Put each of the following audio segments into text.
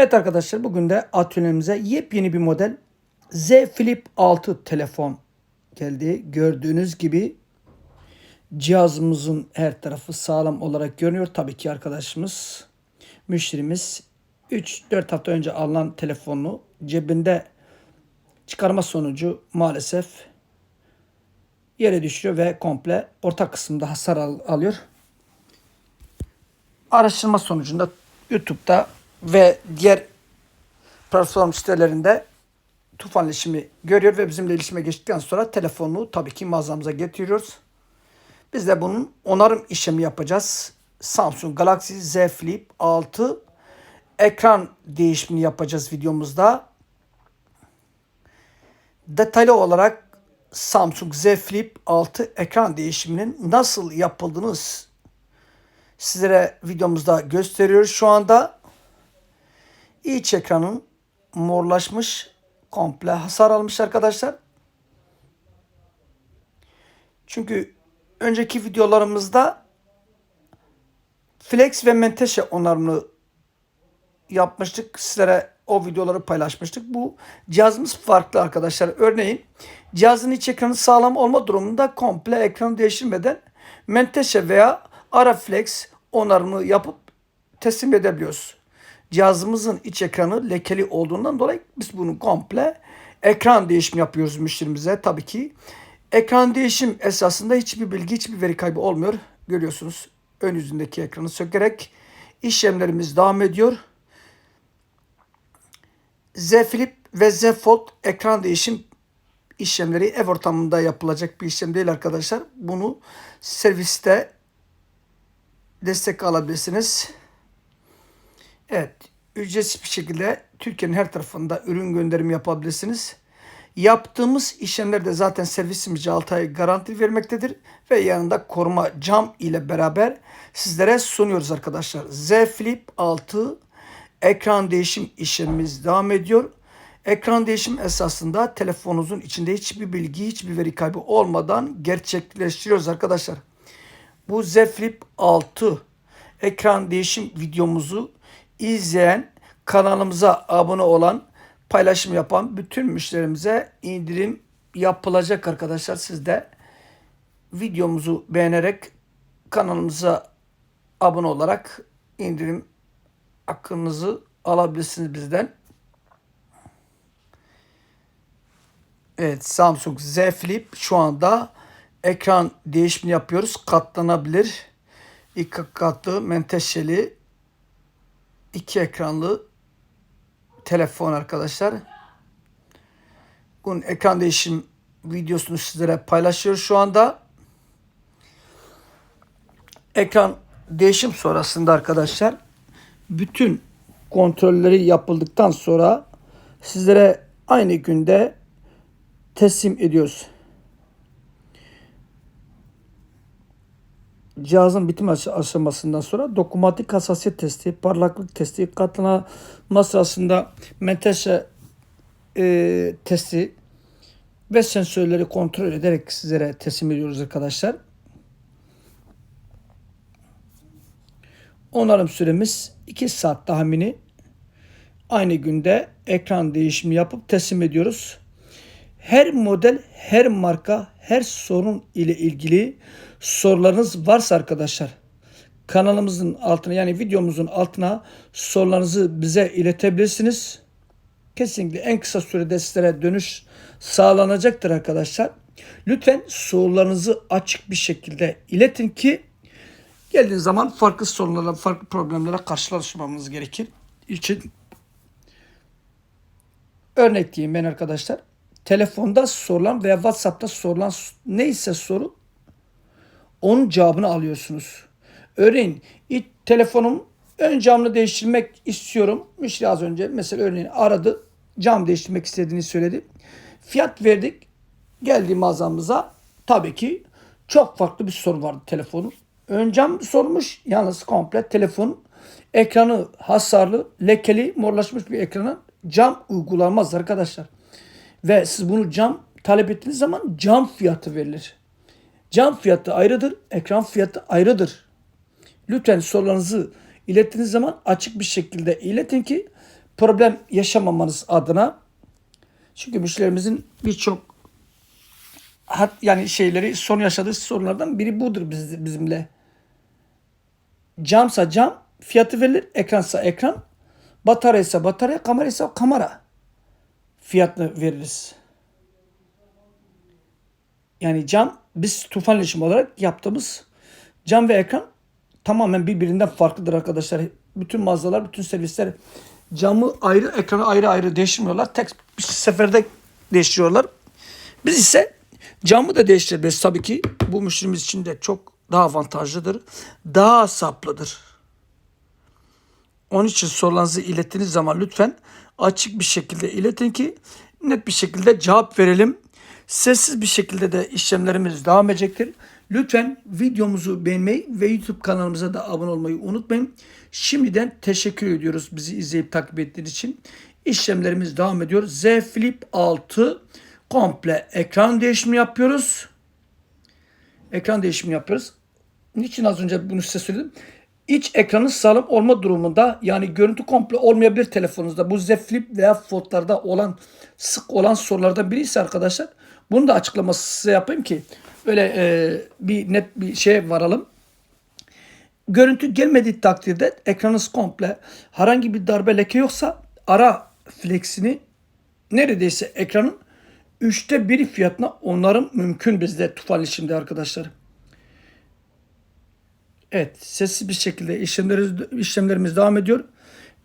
Evet arkadaşlar bugün de atölyemize yepyeni bir model Z Flip 6 telefon geldi. Gördüğünüz gibi cihazımızın her tarafı sağlam olarak görünüyor. Tabii ki arkadaşımız, müşterimiz 3-4 hafta önce alınan telefonunu cebinde çıkarma sonucu maalesef yere düşüyor ve komple orta kısımda hasar al- alıyor. Araştırma sonucunda YouTube'da ve diğer platform sitelerinde tufan iletişimi görüyor ve bizimle iletişime geçtikten sonra telefonunu tabii ki mağazamıza getiriyoruz. Biz de bunun onarım işlemi yapacağız. Samsung Galaxy Z Flip 6 ekran değişimini yapacağız videomuzda. Detaylı olarak Samsung Z Flip 6 ekran değişiminin nasıl yapıldığını sizlere videomuzda gösteriyoruz şu anda. İç ekranın morlaşmış, komple hasar almış arkadaşlar. Çünkü önceki videolarımızda Flex ve Menteşe onarımını yapmıştık. Sizlere o videoları paylaşmıştık. Bu cihazımız farklı arkadaşlar. Örneğin cihazın iç ekranı sağlam olma durumunda komple ekranı değiştirmeden Menteşe veya Araflex onarımı yapıp teslim edebiliyoruz. Cihazımızın iç ekranı lekeli olduğundan dolayı biz bunu komple ekran değişimi yapıyoruz müşterimize. Tabii ki ekran değişim esasında hiçbir bilgi, hiçbir veri kaybı olmuyor. Görüyorsunuz ön yüzündeki ekranı sökerek işlemlerimiz devam ediyor. Z Flip ve Z Fold ekran değişim işlemleri ev ortamında yapılacak bir işlem değil arkadaşlar. Bunu serviste destek alabilirsiniz. Evet, ücretsiz bir şekilde Türkiye'nin her tarafında ürün gönderimi yapabilirsiniz. Yaptığımız işlemlerde zaten servisimizce 6 ay garanti vermektedir ve yanında koruma cam ile beraber sizlere sunuyoruz arkadaşlar. Z Flip 6 ekran değişim işlemimiz devam ediyor. Ekran değişim esasında telefonunuzun içinde hiçbir bilgi, hiçbir veri kaybı olmadan gerçekleştiriyoruz arkadaşlar. Bu Z Flip 6 ekran değişim videomuzu izleyen, kanalımıza abone olan, paylaşım yapan bütün müşterimize indirim yapılacak arkadaşlar. Siz de videomuzu beğenerek kanalımıza abone olarak indirim hakkınızı alabilirsiniz bizden. Evet Samsung Z Flip şu anda ekran değişimini yapıyoruz. Katlanabilir. İki katlı menteşeli iki ekranlı telefon arkadaşlar. Bunun ekran değişim videosunu sizlere paylaşıyoruz şu anda. Ekran değişim sonrasında arkadaşlar bütün kontrolleri yapıldıktan sonra sizlere aynı günde teslim ediyoruz. Cihazın bitim aş- aşamasından sonra dokunmatik hassasiyet testi, parlaklık testi, katlanma sırasında menteşe e, testi ve sensörleri kontrol ederek sizlere teslim ediyoruz arkadaşlar. Onarım süremiz 2 saat tahmini. Aynı günde ekran değişimi yapıp teslim ediyoruz. Her model, her marka, her sorun ile ilgili sorularınız varsa arkadaşlar kanalımızın altına yani videomuzun altına sorularınızı bize iletebilirsiniz. Kesinlikle en kısa sürede sizlere dönüş sağlanacaktır arkadaşlar. Lütfen sorularınızı açık bir şekilde iletin ki geldiğiniz zaman farklı sorunlarla, farklı problemlere karşılaşmamız gerekir. için örnek diyeyim ben arkadaşlar. Telefonda sorulan veya WhatsApp'ta sorulan neyse soru onun cevabını alıyorsunuz. Örneğin ilk telefonum ön camını değiştirmek istiyorum. Müşteri az önce mesela örneğin aradı. Cam değiştirmek istediğini söyledi. Fiyat verdik. Geldi mağazamıza. Tabii ki çok farklı bir soru vardı telefonun. Ön cam sormuş. Yalnız komple telefon ekranı hasarlı, lekeli, morlaşmış bir ekrana cam uygulanmaz arkadaşlar. Ve siz bunu cam talep ettiğiniz zaman cam fiyatı verilir. Cam fiyatı ayrıdır, ekran fiyatı ayrıdır. Lütfen sorularınızı ilettiğiniz zaman açık bir şekilde iletin ki problem yaşamamanız adına çünkü müşterilerimizin birçok yani şeyleri son yaşadığı sorunlardan biri budur biz, bizimle. Camsa cam fiyatı verilir, ekransa ekran, batarya ise batarya, kamera ise kamera fiyatını veririz. Yani cam biz tufan iletişim olarak yaptığımız cam ve ekran tamamen birbirinden farklıdır arkadaşlar. Bütün mağazalar, bütün servisler camı ayrı, ekranı ayrı ayrı değiştirmiyorlar. Tek bir seferde değiştiriyorlar. Biz ise camı da değiştirebiliriz. Tabii ki bu müşterimiz için de çok daha avantajlıdır. Daha saplıdır. Onun için sorularınızı ilettiğiniz zaman lütfen açık bir şekilde iletin ki net bir şekilde cevap verelim. Sessiz bir şekilde de işlemlerimiz devam edecektir. Lütfen videomuzu beğenmeyi ve YouTube kanalımıza da abone olmayı unutmayın. Şimdiden teşekkür ediyoruz bizi izleyip takip ettiğiniz için. İşlemlerimiz devam ediyor. Z Flip 6 komple ekran değişimi yapıyoruz. Ekran değişimi yapıyoruz. Niçin az önce bunu size söyledim? İç ekranın sağlam olma durumunda yani görüntü komple olmayabilir telefonunuzda. Bu Z Flip veya Fold'larda olan sık olan sorulardan biri ise arkadaşlar bunu da açıklaması size yapayım ki öyle e, bir net bir şeye varalım. Görüntü gelmediği takdirde ekranınız komple herhangi bir darbe leke yoksa ara flexini neredeyse ekranın üçte biri fiyatına onarım mümkün bizde tufan işimde arkadaşlar. Evet sessiz bir şekilde işlemlerimiz, işlemlerimiz devam ediyor.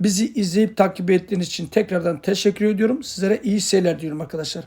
Bizi izleyip takip ettiğiniz için tekrardan teşekkür ediyorum. Sizlere iyi seyirler diyorum arkadaşlar.